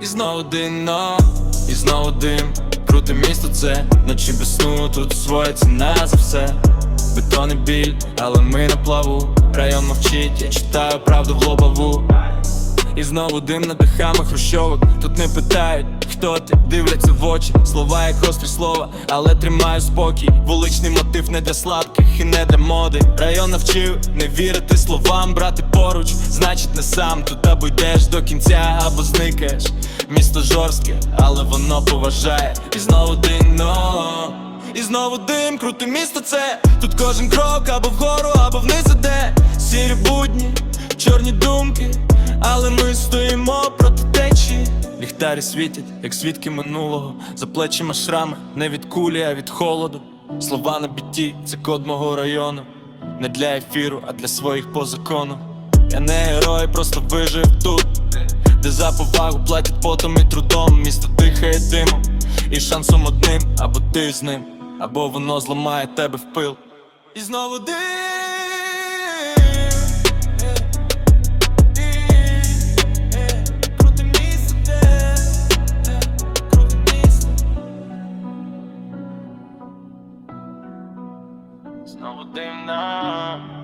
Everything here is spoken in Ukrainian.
І знову дина, і знову дим, круте місто це, ночі без сну, тут своя ціна за все. Бетонний біль, але ми на плаву. Район мовчить, я читаю правду в лобову і знову дим над дахами хрущовок. Тут не питають, хто ти, дивляться в очі Слова як гострі слова, але тримаю спокій. Вуличний мотив не для слабких і не для моди. Район навчив не вірити словам, брати поруч, значить не сам. Тут або йдеш до кінця, або зникаєш Місто жорстке, але воно поважає. І знову дино і знову дим, круте місто це. Тут кожен крок або вгору, або вниз ми стоїмо проти течії Ліхтарі світять, як свідки минулого. За плечима шрами, не від кулі, а від холоду. Слова на біті, це код мого району. Не для ефіру, а для своїх по закону. Я не герой, просто вижив тут. Де за повагу платять потом і трудом. Місто дихає димом і шансом одним Або ти з ним, або воно зламає тебе в пил. І знову дим Znowu now.